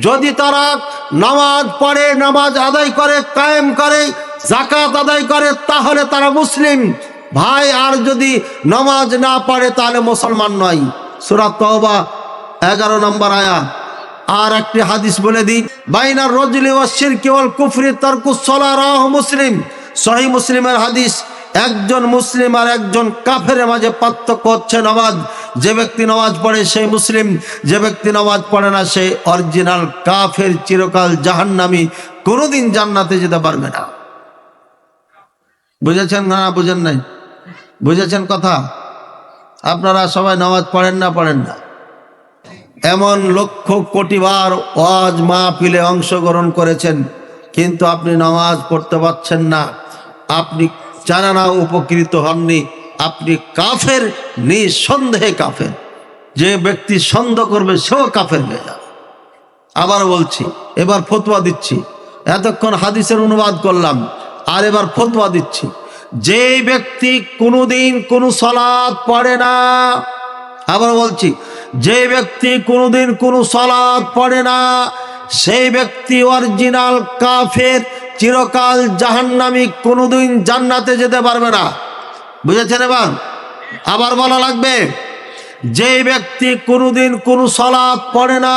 যদি তারা নামাজ পড়ে, নামাজ আদায় করে, কায়েম করে জাকাত আদায় করে, তাহলে তারা মুসলিম। ভাই, আর যদি নামাজ না পড়ে, তাহলে মুসলমান নয়। সুরাত তওবা, এগারো নম্বর আয়া। আর একটি হাদিস বলে দিই বাইনার রজলি ওয়াশির কেবল কুফরি তারকুসলা রাহ মুসলিম। সহি মুসলিমের হাদিস, একজন মুসলিম আর একজন কাফের মাঝে পার্থক্য হচ্ছে নামাজ। যে ব্যক্তি নামাজ পড়ে সেই মুসলিম, যে ব্যক্তি নামাজ পড়ে না সেই অরিজিনাল কাফের চিরকাল জাহান্নামি, কোনোদিন জান্নাতে যেতে পারবে না। বুঝেছেন না বুঝেন নাই? বুঝেছেন কথা? আপনারা সবাই নামাজ পড়েন না পড়েন না। এমন লক্ষ কোটিবার ওয়াজ মাহফিলে অংশগ্রহণ করেছেন, কিন্তু আপনি নামাজ পড়তে পারছেন না। আপনি জানানা উপকৃত হননি। আপনি কাফের, নিঃসন্দেহে কাফের। যে ব্যক্তি সন্দেহ করবে, সেও কাফের হয়ে যাবে। আবার বলছি, এবার ফতোয়া দিচ্ছি। এতক্ষণ হাদিসের অনুবাদ করলাম, আর এবার ফতোয়া দিচ্ছি। যে ব্যক্তি কোনোদিন কোনো সলাদ পড়ে না, আবার বলছি যে ব্যক্তি কোনোদিন কোনো সলাদ পড়ে না, সেই ব্যক্তি অরিজিনাল কাফের, চিরকাল জাহান্নামি, কোনোদিন জান্নাতে যেতে পারবে না। বুঝেছেন এবার? আবার বলা লাগবে যে ব্যক্তি কোনোদিন কোনো সলাদ পড়ে না,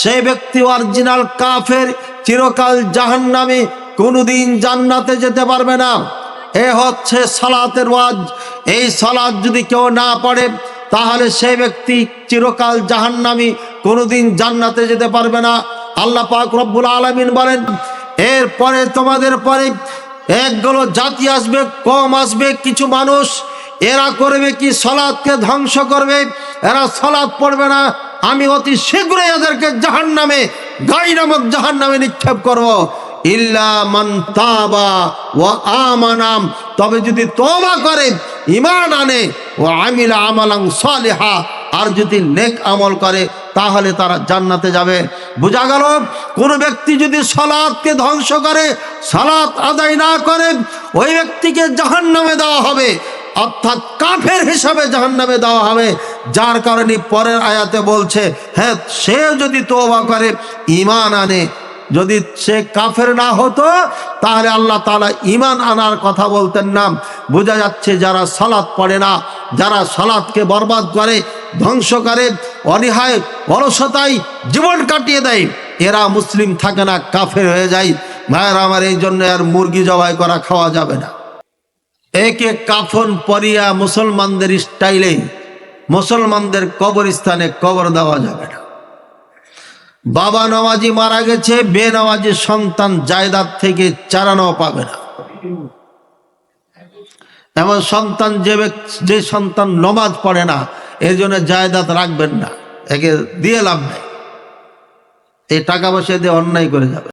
সেই ব্যক্তি অরিজিনাল কাফের, চিরকাল জাহান্নামি, কোনোদিন জান্নাতে যেতে পারবে না। এ হচ্ছে সালাতের ওয়াজ। এই সালাদ যদি কেউ না পড়ে, তাহলে সেই ব্যক্তি চিরকাল জাহান্নামি, কোনোদিন জান্নাতে যেতে পারবে না। আল্লাহ পাক রব্বুল আলমিন বলেন, এরপরে তোমাদের পরে একগুলো জাতি আসবে, কম আসবে, কিছু মানুষ, এরা করবে কি, সলাদকে ধ্বংস করবে, এরা সলাদ পড়বে না, আমি অতি শীঘ্রই এদেরকে জাহান নামে গাই নামক জাহান নামে নিক্ষেপ করব মান আমানাম তবে যদি তওবা করে ইমান আনে, ও আমিলা আমালাং সালেহা, আর যদি নেক আমল করে তাহলে তারা জান্নাতে যাবে। বোঝা গেল? কোনো ব্যক্তি যদি সলাদকে ধ্বংস করে, সালাত আদায় না করে, ওই ব্যক্তিকে জাহান নামে দেওয়া হবে। অর্থাৎ কাফের হিসাবে জাহান নামে দেওয়া হবে। যার কারণে পরের আয়াতে বলছে হ্যাঁ সে যদি তোবা করে ইমান আনে। যদি সে কাফের না হতো, তাহলে আল্লাহ তালা ইমান আনার কথা বলতেন না। বোঝা যাচ্ছে যারা সালাদ পড়ে না, যারা সালাদকে বরবাদ করে, ধ্বংস করে অনীহায় অলসতায় জীবন কাটিয়ে দেয়। এরা মুসলিম থাকে না, কাফের হয়ে যায়। ভাইয়ের আমার এই জন্য আর মুরগি জবাই করা খাওয়া যাবে না। একে কাফন পরিয়া মুসলমানদের স্টাইলে, মুসলমানদের কবরস্থানে কবর দেওয়া যাবে না। বাবা নওয়াজি মারা গেছে বে নওয়াজি সন্তান জায়দাদ থেকে চারানো পাবে না। এমন সন্তান যে সন্তান নমাজ পড়ে না এই জন্য জায়দাত রাখবেন না। একে দিয়ে লাভ নেই। এই টাকা পয়সা দিয়ে অন্যায় করে যাবে।